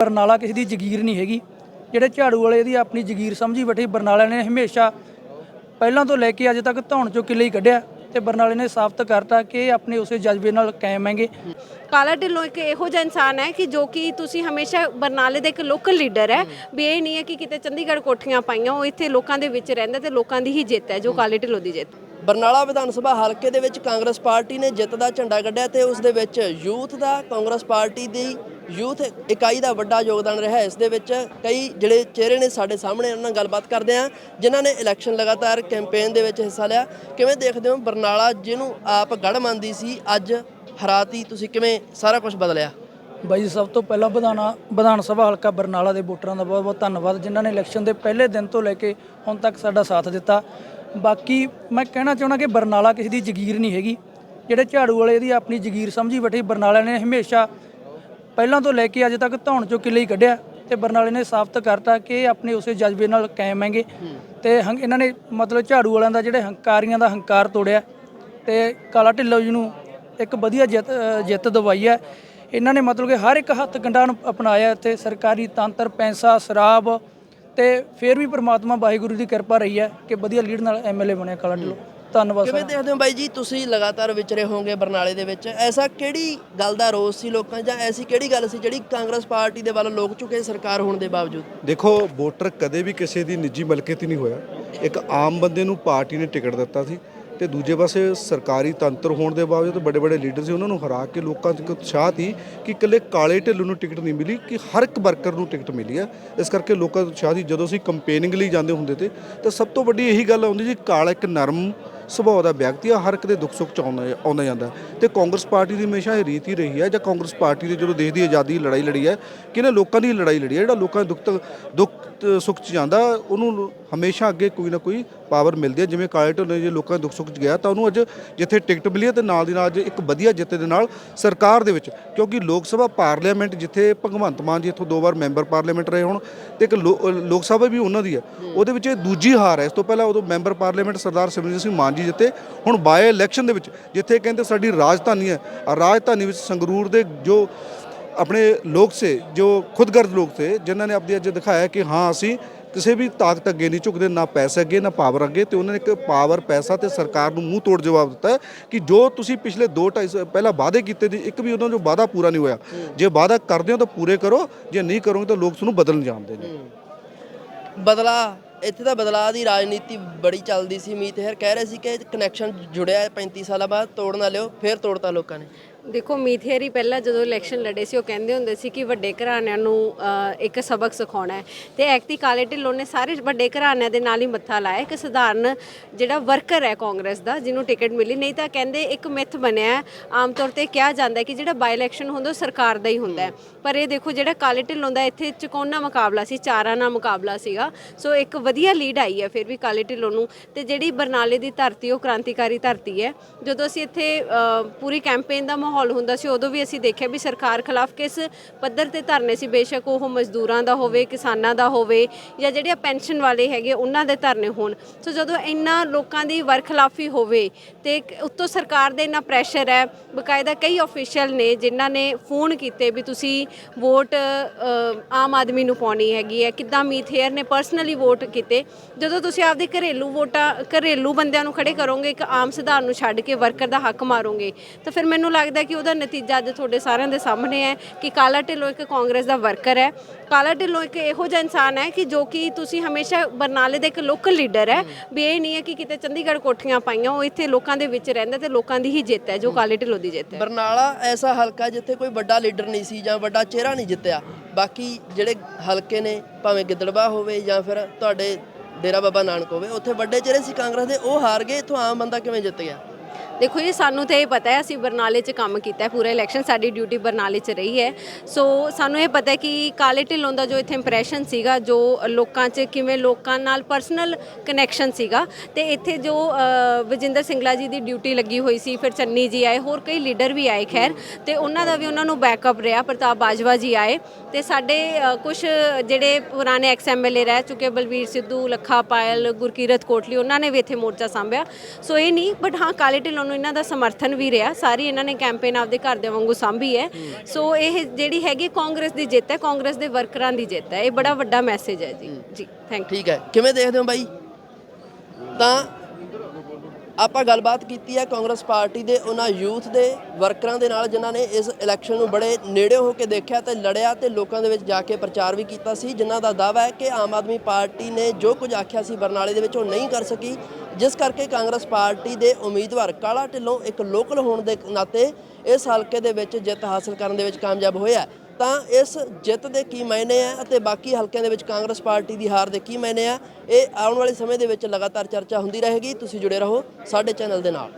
ਬਰਨਾਲਾ ਕਿਸੇ ਦੀ ਜਗੀਰ ਨਹੀਂ ਹੈਗੀ। ਜਿਹੜੇ ਝਾੜੂ ਵਾਲੇ ਦੀ ਆਪਣੀ ਜਗੀਰ ਸਮਝੀ ਬੈਠੇ ਬਰਨਾਲਾ ਨੇ ਹਮੇਸ਼ਾ ਪਹਿਲਾਂ ਤੋਂ ਲੈ ਕੇ ਅੱਜ ਤੱਕ ਧੌਣ ਚੋਂ ਕਿੱਲੇ ਹੀ ਕੱਢਿਆ ਤੇ ਬਰਨਾਲੇ ਨੇ ਸਾਬਤ ਕਰਤਾ ਕਿ ਇਹ ਆਪਣੇ ਉਸੇ ਜਜ਼ਬੇ ਨਾਲ ਕਾਇਮ ਹੈਗੇ। ਕਾਲਾ ਢਿੱਲੋਂ ਇੱਕ ਇਹੋ ਜਿਹਾ ਇਨਸਾਨ ਹੈ ਕਿ ਜੋ ਕਿ ਤੁਸੀਂ ਹਮੇਸ਼ਾ ਬਰਨਾਲੇ ਦਾ ਇੱਕ ਲੋਕਲ ਲੀਡਰ ਹੈ। ਵੀ ਇਹ ਨਹੀਂ ਹੈ ਕਿ ਕਿਤੇ ਚੰਡੀਗੜ੍ਹ ਕੋਠੀਆਂ ਪਾਈਆਂ ਉਹ ਇੱਥੇ ਲੋਕਾਂ ਦੇ ਵਿੱਚ ਰਹਿੰਦਾ ਤੇ ਲੋਕਾਂ ਦੀ ਹੀ ਜਿੱਤ ਹੈ ਜੋ ਕਾਲੇ ਢਿੱਲੋਂ ਦੀ ਜਿੱਤ। ਬਰਨਾਲਾ ਵਿਧਾਨ ਸਭਾ ਹਲਕੇ ਦੇ ਵਿੱਚ ਕਾਂਗਰਸ ਪਾਰਟੀ ਨੇ ਜਿੱਤ ਦਾ ਝੰਡਾ ਗੱਡਿਆ ਤੇ ਉਸ ਦੇ ਵਿੱਚ ਯੂਥ ਦਾ ਕਾਂਗਰਸ ਪਾਰਟੀ ਦੀ ਯੂਥ ਇਕਾਈ ਦਾ ਵੱਡਾ ਯੋਗਦਾਨ ਰਿਹਾ ਇਸ ਦੇ ਵਿੱਚ ਕਈ ਜਿਹੜੇ ਚਿਹਰੇ ਨੇ ਸਾਡੇ ਸਾਹਮਣੇ ਉਹਨਾਂ ਨਾਲ ਗੱਲਬਾਤ ਕਰਦੇ ਆ ਜਿਨ੍ਹਾਂ ਨੇ ਇਲੈਕਸ਼ਨ ਲਗਾਤਾਰ ਕੈਂਪੇਨ ਦੇ ਵਿੱਚ ਹਿੱਸਾ ਲਿਆ। ਕਿਵੇਂ ਦੇਖਦੇ ਹੋ ਬਰਨਾਲਾ ਜਿਹਨੂੰ ਆਪ ਗੜ ਮੰਨਦੀ ਸੀ ਅੱਜ ਹਰਾਤੀ ਤੁਸੀਂ ਕਿਵੇਂ ਸਾਰਾ ਕੁਝ ਬਦਲਿਆ? ਬਾਈ ਜੀ, ਸਭ ਤੋਂ ਪਹਿਲਾਂ ਵਿਧਾਨਾ ਵਿਧਾਨ ਸਭਾ ਹਲਕਾ ਬਰਨਾਲਾ ਦੇ ਵੋਟਰਾਂ ਦਾ ਬਹੁਤ ਬਹੁਤ ਧੰਨਵਾਦ ਜਿਨ੍ਹਾਂ ਨੇ ਇਲੈਕਸ਼ਨ ਦੇ ਪਹਿਲੇ ਦਿਨ ਤੋਂ ਲੈ ਕੇ ਹੁਣ ਤੱਕ ਸਾਡਾ ਸਾਥ ਦਿੱਤਾ। ਬਾਕੀ ਮੈਂ ਕਹਿਣਾ ਚਾਹੁੰਦਾ ਕਿ ਬਰਨਾਲਾ ਕਿਸੇ ਦੀ ਜਗੀਰ ਨਹੀਂ ਹੈਗੀ। ਜਿਹੜੇ ਝਾੜੂ ਵਾਲੇ ਦੀ ਆਪਣੀ ਜਗੀਰ ਸਮਝੀ ਬੈਠੇ ਬਰਨਾਲਾ ਨੇ ਹਮੇਸ਼ਾ ਪਹਿਲਾਂ ਤੋਂ ਲੈ ਕੇ ਅੱਜ ਤੱਕ ਧੌਣ ਚੋਂ ਕਿੱਲੇ ਹੀ ਕੱਢਿਆ ਤੇ ਬਰਨਾਲੇ ਨੇ ਸਾਫ਼ਤ ਕਰਤਾ ਕਿ ਇਹ ਆਪਣੇ ਉਸੇ ਜਜ਼ਬੇ ਨਾਲ ਕਾਇਮ ਹੈਗੇ। ਤੇ ਹੰ- ਇਹਨਾਂ ਨੇ ਮਤਲਬ ਝਾੜੂ ਵਾਲਿਆਂ ਦਾ ਜਿਹੜੇ ਹੰਕਾਰੀਆਂ ਦਾ ਹੰਕਾਰ ਤੋੜਿਆ ਤੇ ਕਾਲਾ ਢਿੱਲੋਂ ਜੀ ਨੂੰ ਇੱਕ ਵਧੀਆ ਜਿੱਤ ਅ, ਜਿੱਤ ਦਵਾਈ ਹੈ। ਇਹਨਾਂ ਨੇ ਮਤਲਬ ਕਿ ਹਰ ਇੱਕ ਹੱਥ ਕੰਡਾ ਨੂੰ ਅਪਣਾਇਆ ਇੱਥੇ ਸਰਕਾਰੀ ਤੰਤਰ ਪੈਸਾ ਸ਼ਰਾਬ ਤੇ ਫਿਰ ਵੀ ਪ੍ਰਮਾਤਮਾ ਵਾਹਿਗੁਰੂ ਦੀ ਕਿਰਪਾ ਰਹੀ ਹੈ ਕਿ ਵਧੀਆ ਲੀਡ ਨਾਲ ਐਮਐਲਏ ਬਣਿਆ ਕਾਲਾ ਢਿੱਲੋਂ। ਧੰਨਵਾਦ ਕਿਵੇਂ ਸਰ। ਦੇਖਦੇ ਹੋ ਬਾਈ ਜੀ ਤੁਸੀਂ ਲਗਾਤਾਰ ਵਿਚਰੇ ਹੋਵੋਗੇ ਬਰਨਾਲੇ ਦੇ ਵਿੱਚ? ਐਸਾ ਕਿਹੜੀ ਗੱਲ ਦਾ ਰੋਸ ਸੀ ਲੋਕਾਂ 'ਚ ਜਾਂ ਐਸੀ ਕਿਹੜੀ ਗੱਲ ਸੀ ਜਿਹੜੀ ਕਾਂਗਰਸ ਪਾਰਟੀ ਦੇ ਵੱਲ ਲੋਕ ਝੁਕੇ ਸਰਕਾਰ ਹੋਣ ਦੇ ਬਾਵਜੂਦ? ਦੇਖੋ ਵੋਟਰ ਕਦੇ ਵੀ ਕਿਸੇ ਦੀ ਨਿੱਜੀ ਮਲਕੀਅਤ ਨਹੀਂ ਹੋਇਆ। ਇੱਕ ਆਮ ਬੰਦੇ ਨੂੰ ਪਾਰਟੀ ਨੇ ਟਿਕਟ ਦਿੱਤਾ ਸੀ ਤੇ ਦੂਜੇ ਪਾਸੇ ਸਰਕਾਰੀ ਤੰਤਰ ਹੋਣ ਦੇ ਬਾਵਜੂਦ ਵੱਡੇ ਵੱਡੇ ਲੀਡਰ ਸੀ ਉਹਨਾਂ ਨੂੰ ਹਰਾ ਕੇ ਲੋਕਾਂ 'ਚ ਇੱਕ ਉਤਸ਼ਾਹ ਸੀ ਕਿ ਇਕੱਲੇ ਕਾਲੇ ਢਿੱਲੋਂ ਨੂੰ ਟਿਕਟ ਨਹੀਂ ਮਿਲੀ ਕਿ ਹਰ ਇੱਕ ਵਰਕਰ ਨੂੰ ਟਿਕਟ ਮਿਲੀ ਹੈ। ਇਸ ਕਰਕੇ ਲੋਕਾਂ 'ਚ ਉਤਸ਼ਾਹ ਸੀ ਜਦੋਂ ਅਸੀਂ ਕੰਪੇਨਿੰਗ ਲਈ ਜਾਂਦੇ ਹੁੰਦੇ ਤੇ ਤਾਂ ਸਭ ਤੋਂ ਵੱਡੀ ਇਹੀ ਗੱਲ ਆਉਂਦੀ ਜੀ ਕਾਲਾ ਇੱਕ ਨਰਮ ਸੁਭਾਅ ਦਾ ਵਿਅਕਤੀ ਆ, ਹਰ ਇੱਕ ਦੇ ਦੁੱਖ ਸੁੱਖ ਚ ਆਉਂਦਾ ਆਉਂਦਾ ਜਾਂਦਾ। ਤੇ ਕਾਂਗਰਸ ਪਾਰਟੀ ਦੀ ਹਮੇਸ਼ਾ ਇਹ ਰੀਤ ਹੀ ਰਹੀ ਹੈ, ਜਾਂ ਕਾਂਗਰਸ ਪਾਰਟੀ ਦੇ ਜਦੋਂ ਦੇਸ਼ ਦੀ ਆਜ਼ਾਦੀ ਦੀ ਲੜਾਈ ਲੜੀ ਹੈ ਕਿ ਇਹਨੇ ਲੋਕਾਂ ਦੀ ਲੜਾਈ ਲੜੀ ਹੈ, ਜਿਹੜਾ ਲੋਕਾਂ ਦੇ ਦੁੱਖ ਤੱਕ ਦੁੱਖ ਸੁੱਖ ਚ ਜਾਂਦਾ, ਉਹਨੂੰ ਹਮੇਸ਼ਾ ਅੱਗੇ ਕੋਈ ਨਾ ਕੋਈ ਪਾਵਰ ਮਿਲਦੀ ਹੈ। ਜਿਵੇਂ ਕਾਲੇ ਢਿੱਲੋਂ ਨੇ ਜੇ ਲੋਕਾਂ ਦੇ ਦੁੱਖ ਸੁੱਖ ਚ ਗਿਆ, ਤਾਂ ਉਹਨੂੰ ਅੱਜ ਜਿੱਥੇ ਟਿਕਟ ਮਿਲੀ ਹੈ, ਤੇ ਨਾਲ ਦੀ ਨਾਲ ਅੱਜ ਇੱਕ ਵਧੀਆ ਜਿੱਤ ਦੇ ਨਾਲ ਸਰਕਾਰ ਦੇ ਵਿੱਚ, ਕਿਉਂਕਿ ਲੋਕ ਸਭਾ ਪਾਰਲੀਮੈਂਟ ਜਿੱਥੇ ਭਗਵੰਤ ਮਾਨ ਜੀ ਇੱਥੋਂ ਦੋ ਵਾਰ ਮੈਂਬਰ ਪਾਰਲੀਮੈਂਟ ਰਹੇ ਹੋਣ, ਤੇ ਇੱਕ ਲੋ- ਲੋਕ ਸਭਾ ਵੀ ਉਹਨਾਂ ਦੀ ਹੈ। ਉਹਦੇ ਵਿੱਚ ਇਹ ਦੂਜੀ ਹਾਰ ਹੈ। ਇਸ ਤੋਂ ਪਹਿਲਾਂ ਉਦੋਂ ਮੈਂਬਰ ਪਾਰਲੀਮੈਂਟ ਸਰਦਾਰ ਸਿਮਰਜੀਤ ਸਿੰਘ ਮਾਨ ਜੀ ਜਿੱਤੇ ਹੁਣ ਬਾਏ ਇਲੈਕਸ਼ਨ ਦੇ ਵਿੱਚ, ਜਿੱਥੇ ਕਹਿੰਦੇ ਸਾਡੀ ਰਾਜਧਾਨੀ ਹੈ ਆ ਰਾਜਧਾਨੀ ਵਿੱਚ ਸੰਗਰੂਰ ਦੇ ਜੋ ਆਪਣੇ ਲੋਕ ਸੇ, ਜੋ ਖੁਦਗਰਦ ਲੋਕ ਸੇ, ਜਿਨ੍ਹਾਂ ਨੇ ਆਪਣੀ ਅੱਜ ਦਿਖਾਇਆ ਕਿ ਹਾਂ, ਅਸੀਂ ਕਿਸੇ ਵੀ ਤਾਕਤ ਅੱਗੇ ਨਹੀਂ ਝੁਕਦੇ, ਨਾ ਪੈਸੇ ਅੱਗੇ, ਨਾ ਪਾਵਰ ਅੱਗੇ, ਤੇ ਉਹਨਾਂ ਨੇ ਇੱਕ ਪਾਵਰ ਪੈਸਾ ਤੇ ਸਰਕਾਰ ਨੂੰ ਮੂੰਹ ਤੋੜ ਜਵਾਬ ਦਿੱਤਾ ਕਿ ਜੋ ਤੁਸੀਂ ਪਿਛਲੇ 2 2.5 ਪਹਿਲਾਂ ਵਾਅਦੇ ਕੀਤੇ ਸੀ, ਇੱਕ ਵੀ ਉਹਨਾਂ ਜੋ ਵਾਅਦਾ ਪੂਰਾ ਨਹੀਂ ਹੋਇਆ। ਜੇ ਵਾਅਦਾ ਕਰਦੇ ਹੋ ਤਾਂ ਪੂਰੇ ਕਰੋ, ਜੇ ਨਹੀਂ ਕਰੋਗੇ ਤਾਂ ਲੋਕ ਤੁਹਾਨੂੰ ਬਦਲਣ ਜਾਣਦੇ ਨੇ ਬਦਲਾ ਇੱਥੇ ਤਾਂ ਬਦਲਾਅ ਦੀ ਰਾਜਨੀਤੀ ਬੜੀ ਚੱਲਦੀ ਸੀ, ਮੀਤ ਹੈਰ ਕਹਿ ਰਹੇ ਸੀ ਕਿ ਕਨੈਕਸ਼ਨ ਜੁੜਿਆ ਹੈ 35 ਸਾਲਾਂ ਬਾਅਦ, ਤੋੜ ਨਾ ਲਿਓ, ਫਿਰ ਤੋੜਤਾ ਲੋਕਾਂ ਨੇ। ਦੇਖੋ, ਮੀਥੇਰੀ ਪਹਿਲਾਂ ਜਦੋਂ ਇਲੈਕਸ਼ਨ ਲੜੇ ਸੀ, ਉਹ ਕਹਿੰਦੇ ਹੁੰਦੇ ਸੀ ਕਿ ਵੱਡੇ ਘਰਾਣਿਆਂ ਨੂੰ ਇੱਕ ਸਬਕ ਸਿਖਾਉਣਾ ਹੈ। ਤੇ ਐਕਤੀ ਕਾਲੇ ਢਿੱਲੋਂ ਨੇ ਸਾਰੇ ਵੱਡੇ ਘਰਾਣਿਆਂ ਦੇ ਨਾਲ ਹੀ ਮੱਥਾ ਲਾਇਆ। ਇੱਕ ਸਧਾਰਨ ਜਿਹੜਾ ਵਰਕਰ ਹੈ ਕਾਂਗਰਸ ਦਾ, ਜਿਹਨੂੰ ਟਿਕਟ ਮਿਲੀ। ਨਹੀਂ ਤਾਂ ਕਹਿੰਦੇ ਇੱਕ ਮਿਥ ਬਣਿਆ ਆਮ ਤੌਰ ਤੇ ਕਿਹਾ ਜਾਂਦਾ ਕਿ ਜਿਹੜਾ ਬਾਈ ਇਲੈਕਸ਼ਨ ਹੁੰਦਾ, ਉਹ ਸਰਕਾਰ ਦਾ ਹੀ ਹੁੰਦਾ ਹੈ। ਪਰ ਇਹ ਦੇਖੋ, ਜਿਹੜਾ ਕਾਲੇ ਢਿੱਲੋਂ ਦਾ ਇੱਥੇ ਚੁਕੌਨਾ ਮੁਕਾਬਲਾ ਸੀ, ਚਾਰਾਂ ਨਾਲ ਮੁਕਾਬਲਾ ਸੀਗਾ। ਸੋ ਇੱਕ ਵਧੀਆ ਲੀਡ ਆਈ ਹੈ, ਫਿਰ ਵੀ ਕਾਲੇ ਢਿੱਲੋਂ ਨੂੰ। ਤੇ ਜਿਹੜੀ ਬਰਨਾਲੇ ਦੀ ਧਰਤੀ, ਉਹ ਕ੍ਰਾਂਤੀਕਾਰੀ ਧਰਤੀ ਹੈ। ਜਦੋਂ ਅਸੀਂ ਇੱਥੇ ਪੂਰੀ ਕੈਂਪੇਨ ਦਾ ਮਾਹੌਲ ਹੁੰਦਾ ਸੀ, ਉਦੋਂ ਵੀ ਅਸੀਂ ਦੇਖਿਆ ਵੀ ਸਰਕਾਰ ਖਿਲਾਫ ਕਿਸ ਪੱਧਰ ਤੇ ਧਰਨੇ ਸੀ। ਬੇਸ਼ੱਕ ਉਹ ਮਜ਼ਦੂਰਾਂ ਦਾ ਹੋਵੇ, ਕਿਸਾਨਾਂ ਦਾ ਹੋਵੇ ਜਾਂ ਜਿਹੜੇ ਪੈਨਸ਼ਨ ਵਾਲੇ ਹੈਗੇ, ਉਹਨਾਂ ਦੇ ਧਰਨੇ ਹੋਣ। ਸੋ ਜਦੋਂ ਇੰਨਾ ਲੋਕਾਂ ਦੀ ਵਰਖਲਾਫੀ ਹੋਵੇ ਤੇ ਉੱਤੋਂ ਸਰਕਾਰ ਦੇ ਇੰਨਾ ਪ੍ਰੈਸ਼ਰ ਹੈ, ਬਕਾਇਦਾ ਕਈ ਅਫੀਸ਼ੀਅਲ ਨੇ ਜਿਨ੍ਹਾਂ ਨੇ ਫੋਨ ਕੀਤੇ ਵੀ ਤੁਸੀਂ ਵੋਟ ਆਮ ਆਦਮੀ ਨੂੰ ਪਾਉਣੀ ਹੈਗੀ ਹੈ। ਕਿੱਦਾਂ ਮੀਤ ਹੇਅਰ ਨੇ ਪਰਸਨਲੀ ਵੋਟ ਕੀਤੇ। ਜਦੋਂ ਤੁਸੀਂ ਆਪਦੇ ਘਰੇਲੂ ਵੋਟਾਂ, ਘਰੇਲੂ ਬੰਦਿਆਂ ਨੂੰ ਖੜੇ ਕਰੋਗੇ, ਇੱਕ ਆਮ ਸਧਾਰਨ ਨੂੰ ਛੱਡ ਕੇ ਵਰਕਰ ਦਾ ਹੱਕ ਮਾਰੋਗੇ, ਤਾਂ ਫਿਰ ਮੈਨੂੰ ਲੱਗਦਾ ਕਿ ਉਹਦਾ ਨਤੀਜਾ ਅੱਜ ਤੁਹਾਡੇ ਸਾਰਿਆਂ ਦੇ ਸਾਹਮਣੇ ਹੈ ਕਿ ਕਾਲਾ ਢਿੱਲੋਂ ਇੱਕ ਕਾਂਗਰਸ ਦਾ ਵਰਕਰ ਹੈ। ਕਾਲਾ ਢਿੱਲੋਂ ਇੱਕ ਇਹੋ ਜਿਹਾ ਇਨਸਾਨ ਹੈ ਕਿ ਜੋ ਕਿ ਤੁਸੀਂ ਹਮੇਸ਼ਾ ਬਰਨਾਲੇ ਦਾ ਇੱਕ ਲੋਕਲ ਲੀਡਰ ਹੈ। ਵੀ ਇਹ ਨਹੀਂ ਹੈ ਕਿ ਕਿਤੇ ਚੰਡੀਗੜ੍ਹ ਕੋਠੀਆਂ ਪਾਈਆਂ, ਉਹ ਇੱਥੇ ਲੋਕਾਂ ਦੇ ਵਿੱਚ ਰਹਿੰਦਾ ਤੇ ਲੋਕਾਂ ਦੀ ਹੀ ਜਿੱਤ ਹੈ, ਜੋ ਕਾਲੇ ਢਿੱਲੋਂ ਦੀ ਜਿੱਤ ਹੈ। ਬਰਨਾਲਾ ਐਸਾ ਹਲਕਾ ਜਿੱਥੇ ਕੋਈ ਵੱਡਾ ਲੀਡਰ ਨਹੀਂ ਸੀ ਜਾਂ ਵੱਡਾ ਚਿਹਰਾ ਨਹੀਂ ਜਿੱਤਿਆ। ਬਾਕੀ ਜਿਹੜੇ ਹਲਕੇ ਨੇ, ਭਾਵੇਂ ਗਿੱਦੜਬਾ ਹੋਵੇ ਜਾਂ ਫਿਰ ਤੁਹਾਡੇ ਡੇਰਾ ਬਾਬਾ ਨਾਨਕ ਹੋਵੇ, ਉੱਥੇ ਵੱਡੇ ਚਿਹਰੇ ਸੀ ਕਾਂਗਰਸ ਦੇ, ਉਹ ਹਾਰ ਗਏ। ਇੱਥੋਂ ਆਮ ਬੰਦਾ ਕਿਵੇਂ ਜਿੱਤ ਗਿਆ? ਦੇਖੋ ਜੀ, ਸਾਨੂੰ ਤਾਂ ਇਹ ਪਤਾ ਹੈ, ਅਸੀਂ ਬਰਨਾਲੇ 'ਚ ਕੰਮ ਕੀਤਾ ਹੈ, ਪੂਰਾ ਇਲੈਕਸ਼ਨ ਸਾਡੀ ਡਿਊਟੀ ਬਰਨਾਲੇ 'ਚ ਰਹੀ ਹੈ। ਸੋ ਸਾਨੂੰ ਇਹ ਪਤਾ ਹੈ ਕਿ ਕਾਲੇ ਢਿੱਲੋਂ ਦਾ ਜੋ ਇੱਥੇ ਇੰਪ੍ਰੈਸ਼ਨ ਸੀਗਾ, ਜੋ ਲੋਕਾਂ 'ਚ ਕਿਵੇਂ ਲੋਕਾਂ ਨਾਲ ਪਰਸਨਲ ਕਨੈਕਸ਼ਨ ਸੀਗਾ, ਤੇ ਇੱਥੇ ਜੋ ਵਿਜਿੰਦਰ ਸਿੰਗਲਾ ਜੀ ਦੀ ਡਿਊਟੀ ਲੱਗੀ ਹੋਈ ਸੀ, ਫਿਰ ਚੰਨੀ ਜੀ ਆਏ, ਹੋਰ ਕਈ ਲੀਡਰ ਵੀ ਆਏ, ਖੈਰ, ਤੇ ਉਹਨਾਂ ਦਾ ਵੀ ਉਹਨਾਂ ਨੂੰ ਬੈਕਅਪ ਰਿਹਾ, ਪ੍ਰਤਾਪ ਬਾਜਵਾ ਜੀ ਆਏ। ਤੇ ਸਾਡੇ ਕੁਝ ਜਿਹੜੇ ਪੁਰਾਣੇ ਐਕਸ ਐਮਐਲਏ ਰਹਿ ਚੁੱਕੇ, ਬਲਵੀਰ ਸਿੱਧੂ, ਲੱਖਾ ਪਾਇਲ, ਗੁਰਕੀਰਤ ਕੋਟਲੀ, ਉਹਨਾਂ ਨੇ ਵੀ ਇੱਥੇ ਮੋਰਚਾ ਸੰਭਿਆ। ਸੋ ਇਹ ਨਹੀਂ ਬਟ ਹਾਂ, ਕਾਲੇ ਕਾਲੇ ਢਿੱਲੋਂ ਨੂੰ ਇਹਨਾਂ ਦਾ ਸਮਰਥਨ ਵੀ ਰਿਹਾ। ਸਾਰੀ ਇਹਨਾਂ ਨੇ ਕੈਂਪੇਨ ਆਪਦੇ ਘਰ ਦੇ ਵਾਂਗੂ ਸਾਂਭੀ ਹੈ। ਸੋ ਇਹ ਜਿਹੜੀ ਹੈਗੀ ਕਾਂਗਰਸ ਦੀ ਜਿੱਤ ਹੈ ਕਾਂਗਰਸ ਦੇ ਵਰਕਰਾਂ ਦੀ ਜਿੱਤ ਹੈ। ਇਹ ਬੜਾ ਵੱਡਾ ਮੈਸੇਜ ਹੈ ਜੀ। ਜੀ ਥੈਂਕ ਠੀਕ ਹੈ। ਕਿਵੇਂ ਦੇਖਦੇ ਹੋ ਬਾਈ? ਤਾਂ ਆਪਾਂ ਗੱਲਬਾਤ ਕੀਤੀ ਹੈ ਕਾਂਗਰਸ ਪਾਰਟੀ ਦੇ ਉਹਨਾਂ ਯੂਥ ਦੇ ਵਰਕਰਾਂ ਦੇ ਨਾਲ, ਜਿਨ੍ਹਾਂ ਨੇ ਇਸ ਇਲੈਕਸ਼ਨ ਨੂੰ ਬੜੇ ਨੇੜੇ ਹੋ ਕੇ ਦੇਖਿਆ ਤੇ ਲੜਿਆ ਤੇ ਲੋਕਾਂ ਦੇ ਵਿੱਚ ਜਾ ਕੇ ਪ੍ਰਚਾਰ ਵੀ ਕੀਤਾ ਸੀ, ਜਿਨ੍ਹਾਂ ਦਾ ਦਾਅਵਾ ਹੈ ਕਿ ਆਮ ਆਦਮੀ ਪਾਰਟੀ ਨੇ ਜੋ ਕੁਝ ਆਖਿਆ ਸੀ ਬਰਨਾਲੇ ਦੇ ਵਿੱਚ ਉਹ ਨਹੀਂ ਕਰ ਸਕੀ। ਜਿਸ ਕਰਕੇ ਕਾਂਗਰਸ ਪਾਰਟੀ ਦੇ ਉਮੀਦਵਾਰ ਕਾਲਾ ਢਿੱਲੋਂ ਇੱਕ ਲੋਕਲ ਹੋਣ ਦੇ ਨਾਤੇ ਇਸ ਹਲਕੇ ਦੇ ਵਿੱਚ ਜਿੱਤ ਹਾਸਲ ਕਰਨ ਦੇ ਵਿੱਚ ਕਾਮਯਾਬ ਹੋਇਆ। ਤਾਂ ਇਸ ਜਿੱਤ ਦੇ ਕੀ ਮਾਇਨੇ ਆ ਅਤੇ ਬਾਕੀ ਹਲਕਿਆਂ ਦੇ ਵਿੱਚ ਕਾਂਗਰਸ ਪਾਰਟੀ ਦੀ ਹਾਰ ਦੇ ਕੀ ਮਾਇਨੇ ਆ, ਇਹ ਆਉਣ ਵਾਲੇ ਸਮੇਂ ਦੇ ਵਿੱਚ ਲਗਾਤਾਰ ਚਰਚਾ ਹੁੰਦੀ ਰਹੇਗੀ। ਤੁਸੀਂ ਜੁੜੇ ਰਹੋ ਸਾਡੇ ਚੈਨਲ ਦੇ ਨਾਲ।